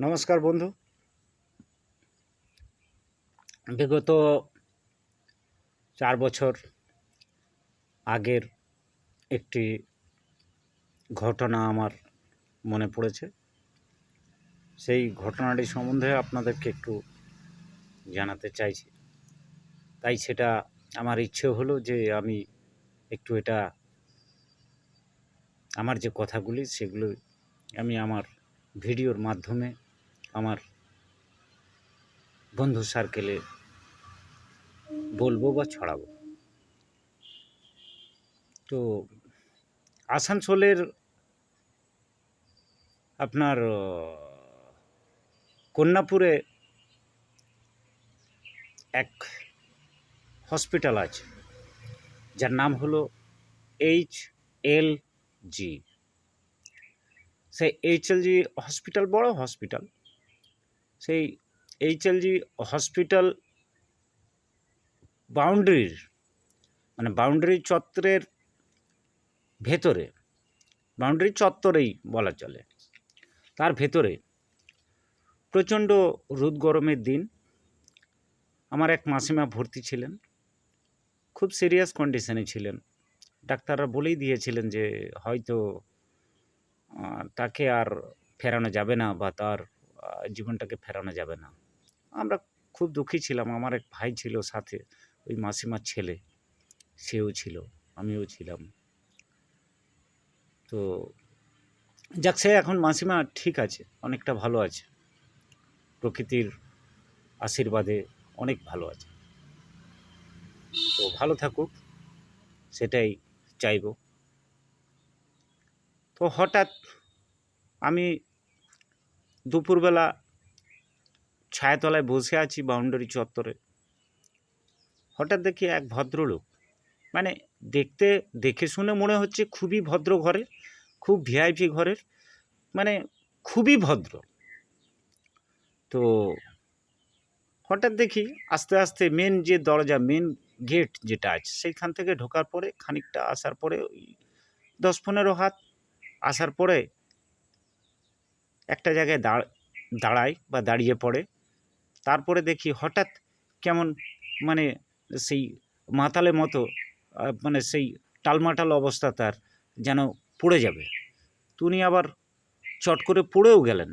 নমস্কার বন্ধু। বিগত চার বছর আগের একটি ঘটনা আমার মনে পড়েছে। সেই ঘটনাটি সম্বন্ধে আপনাদেরকে একটু জানাতে চাইছি। তাই সেটা আমার ইচ্ছে হলো যে আমি একটু এটা, আমার যে কথাগুলি সেগুলো আমি আমার ভিডিওর মাধ্যমে আমার বন্ধু সার্কেলে বলব বা ছড়াবো। তো আসানসোলের আপনার কন্যাপুরে এক হসপিটাল আছে, যার নাম হলো এইচ এল জি সেই এইচ এল জি হসপিটাল বড় হসপিটাল সেই এইচএলজি হসপিটাল বাউন্ডারির মানে বাউন্ডারি চত্বরের ভেতরে বাউন্ডারি চত্বরেই বলা চলে। তার ভেতরে প্রচণ্ড রোদ গরমের দিন। আমার এক মাসিমা ভর্তি ছিলেন, খুব সিরিয়াস কন্ডিশনে ছিলেন। ডাক্তাররা বলেই দিয়েছিলেন যে হয়তো তাকে আর ফেরানো যাবে না বা তার জীবনটাকে ফেরানো যাবে না। আমরা খুব দুঃখী ছিলাম। আমার এক ভাই ছিল সাথে ওই মাসিমার ছেলে সেও ছিল আমিও ছিলাম। তো যাক সে এখন মাসিমা ঠিক আছে অনেকটা ভালো আছে। প্রকৃতির আশীর্বাদে অনেক ভালো আছে। তো ভালো থাকুক সেটাই চাইব। তো হঠাৎ আমি দুপুরবেলা ছায়াতলায় বসে আছি বাউন্ডারি চত্বরে। হঠাৎ দেখি এক ভদ্রলোক মানে দেখতে, দেখে শুনে মনে হচ্ছে খুবই ভদ্র ঘরে খুব ভিআইপি ঘরের মানে খুবই ভদ্র। তো হঠাৎ দেখি আস্তে আস্তে মেন যে দরজা মেন গেট যেটা আছে, সেইখান থেকে ঢোকার পরে খানিকটা আসার পরে ওই দশ পনেরো হাত আসার পরে একটা জায়গায় দাঁড়, দাঁড়ায় বা দাঁড়িয়ে পড়ে। তারপরে দেখি হঠাৎ কেমন মানে সেই মাতালের মতো মানে সেই টালমাটাল অবস্থা তার যেন পড়ে যাবে। তো উনি আবার চট করে পড়েও গেলেন।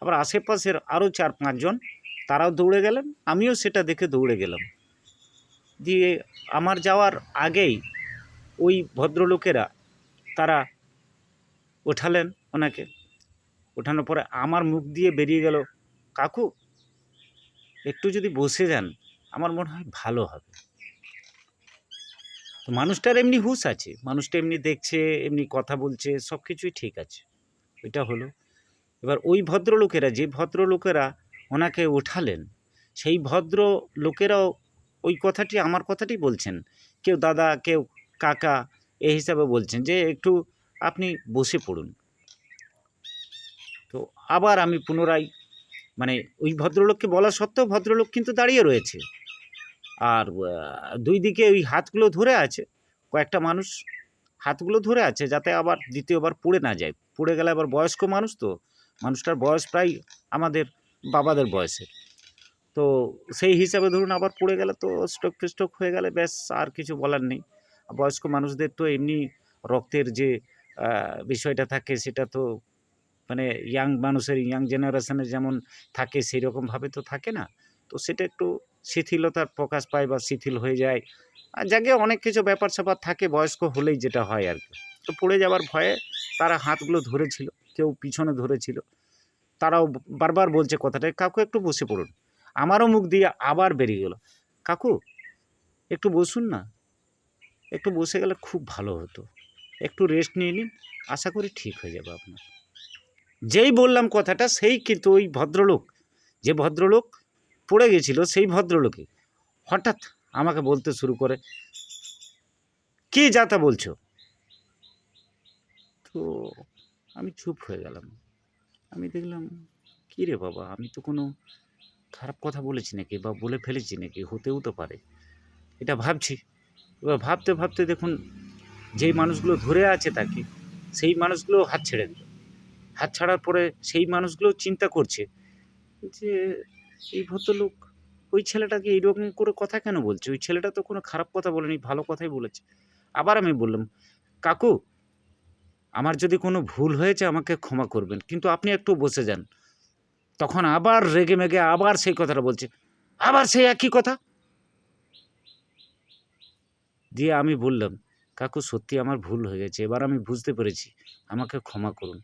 আবার আশেপাশের আরও চার পাঁচজন তারাও দৌড়ে গেলেন, আমিও সেটা দেখে দৌড়ে গেলাম। দিয়ে আমার যাওয়ার আগেই ওই ভদ্রলোকেরা তারা ওঠালেন ওনাকে। ওঠানোর পরে আমার মুখ দিয়ে বেরিয়ে গেল, কাকু, একটু যদি বসে যান, আমার মনে হয় ভালো হবে। তো মানুষটার এমনি হুঁশ আছে, মানুষটা এমনি দেখছে, এমনি কথা বলছে, সব কিছুই ঠিক আছে এটা হলো। এবার ওই ভদ্রলোকেরা, যে ভদ্রলোকেরা ওনাকে ওঠালেন, সেই ভদ্র লোকেরাও ওই কথাটি, আমার কথাটি বলছেন। কেউ দাদা, কেউ কাকা, এই হিসাবে বলছেন যে, একটু আপনি বসে পড়ুন। তো আবার আমি পুনরায় মানে ওই ভদ্রলোককে বলা সত্ত্বেও ভদ্রলোক কিন্তু দাঁড়িয়ে রয়েছে। আর দুই দিকে ওই হাতগুলো ধরে আছে, কয়েকটা মানুষ হাতগুলো ধরে আছে যাতে আবার দ্বিতীয়বার পড়ে না যায়। পড়ে গেলে আবার বয়স্ক মানুষ তো, মানুষটার বয়স প্রায় আমাদের বাবাদের বয়সের। তো সেই হিসাবে ধরুন আবার পড়ে গেলে তো স্ট্রোক ফিস্ট্রোক হয়ে গেলে ব্যাস, আর কিছু বলার নেই। বয়স্ক মানুষদের তো এমনি রক্তের যে বিষয়টা থাকে সেটা তো মানে ইয়াং মানুষের ইয়াং জেনারেশনের যেমন থাকে সেই রকমভাবে তো থাকে না। তো সেটা একটু শিথিলতার প্রকাশ পায় বা শিথিল হয়ে যায়। আর যাকে অনেক কিছু ব্যাপার স্যাপার থাকে, বয়স্ক হলেই যেটা হয় আর কি। তো পড়ে যাওয়ার ভয়ে তারা হাতগুলো ধরেছিল, কেউ পিছনে ধরেছিল। তারাও বারবার বলছে কথাটা, কাকু, একটু বসে পড়ুন। আমারও মুখ দিয়ে আবার বেরিয়ে গেল, কাকু, একটু বসুন না। একটু বসে গেলে খুব ভালো হতো। একটু রেস্ট নিয়ে নিন, আশা করি ঠিক হয়ে যাবে আপনার। যেই বললাম কথাটা, সেই কিন্তু ওই ভদ্রলোক, যে ভদ্রলোক পড়ে গেছিল, সেই ভদ্রলোকে হঠাৎ আমাকে বলতে শুরু করে, কি যাতা বলছো? তো আমি চুপ হয়ে গেলাম। আমি দেখলাম, কী রে বাবা, আমি তো কোনো খারাপ কথা বলেছি নাকি বা বলে ফেলেছি নাকি? হতেও তো পারে। এটা ভাবছি। এবার ভাবতে ভাবতে দেখুন, যেই মানুষগুলো ধরে আছে তাকে, সেই মানুষগুলো হাত ছেড়ে দিল। হাত ছাড়ার পরে সেই মানুষগুলো চিন্তা করছে যে, এই ভদ্রলোক ওই ছেলেটাকে এইরকম করে কথা কেন বলছে? ওই ছেলেটা তো কোনো খারাপ কথা বলেনি, ভালো কথাই বলেছে। আবার আমি বললাম, কাকু, আমার যদি কোনো ভুল হয়েছে আমাকে ক্ষমা করবেন, কিন্তু আপনি একটু বসে যান। তখন আবার রেগে মেগে আবার সেই কথাটা বলছে। আবার সেই একই কথা? দিয়ে আমি বললাম, কাকু, সত্যি আমার ভুল হয়ে গেছে, এবার আমি বুঝতে পেরেছি, আমাকে ক্ষমা করুন।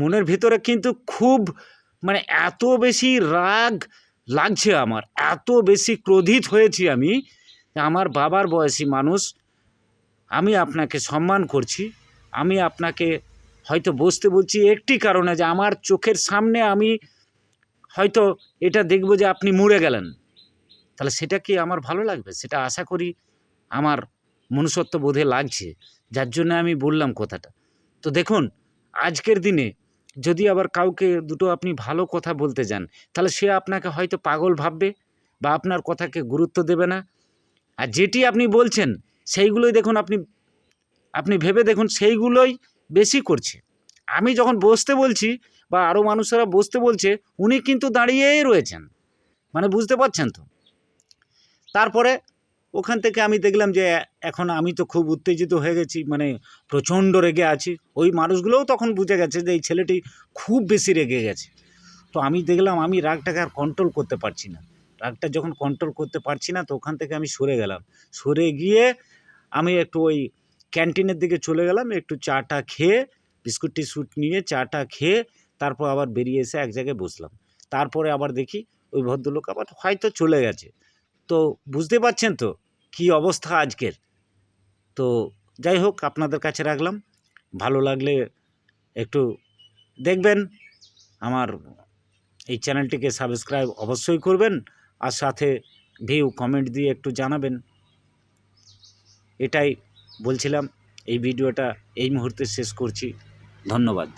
মনের ভিতরে কিন্তু খুব মানে এত বেশি রাগ লাগছে আমার, এত বেশি ক্রোধিত হয়েছি আমি আমার বাবার বয়সী মানুষ, আমি আপনাকে সম্মান করছি, আমি আপনাকে হয়তো বসতে বলছি একটি কারণে যে আমার চোখের সামনে আমি হয়তো এটা দেখব যে আপনি মরে গেলেন। তাহলে সেটা কি আমার ভালো লাগবে? সেটা আশা করি আমার মনুষ্যত্ব বোধে লাগছে, যার জন্য আমি বললাম কথাটা। তো দেখুন আজকের দিনে যদি আবার কাউকে দুটো আপনি ভালো কথা বলতে যান, তাহলে সে আপনাকে হয়তো পাগল ভাববে বা আপনার কথাকে গুরুত্ব দেবে না। আর যেটি আপনি বলছেন, সেইগুলোই দেখুন আপনি আপনি ভেবে দেখুন সেইগুলোই বেশি করছে। আমি যখন বসতে বলছি বা আরও মানুষেরা বসতে বলছে, উনি কিন্তু দাঁড়িয়েই রয়েছেন। মানে বুঝতে পারছেন তো? তারপরে ওখান থেকে আমি দেখলাম যে এখন আমি তো খুব উত্তেজিত হয়ে গেছি মানে প্রচণ্ড রেগে আছি। ওই মানুষগুলোও তখন বুঝে গেছে যে এই ছেলেটি খুব বেশি রেগে গেছে। তো আমি দেখলাম আমি রাগটাকে আর কন্ট্রোল করতে পারছি না। রাগটা যখন কন্ট্রোল করতে পারছি না তো ওখান থেকে আমি সরে গেলাম। সরে গিয়ে আমি একটু ওই ক্যান্টিনের দিকে চলে গেলাম, একটু চাটা খেয়ে, বিস্কুট টিস্কুট নিয়ে চাটা খেয়ে তারপর আবার বেরিয়ে এসে এক জায়গায় বসলাম। তারপরে আবার দেখি ওই ভদ্রলোক আবার হয়তো চলে গেছে। তো বুঝতে পারছেন তো? কী অবস্থা আজকের? তো যাই হোক, আপনাদের কাছে রাখলাম। ভালো লাগলে একটু দেখবেন। আমার এই চ্যানেলটিকে সাবস্ক্রাইব অবশ্যই করবেন আর সাথে ভিউ কমেন্ট দিয়ে একটু জানাবেন। এটাই বলছিলাম। এই ভিডিওটা এই মুহূর্তে শেষ করছি। ধন্যবাদ।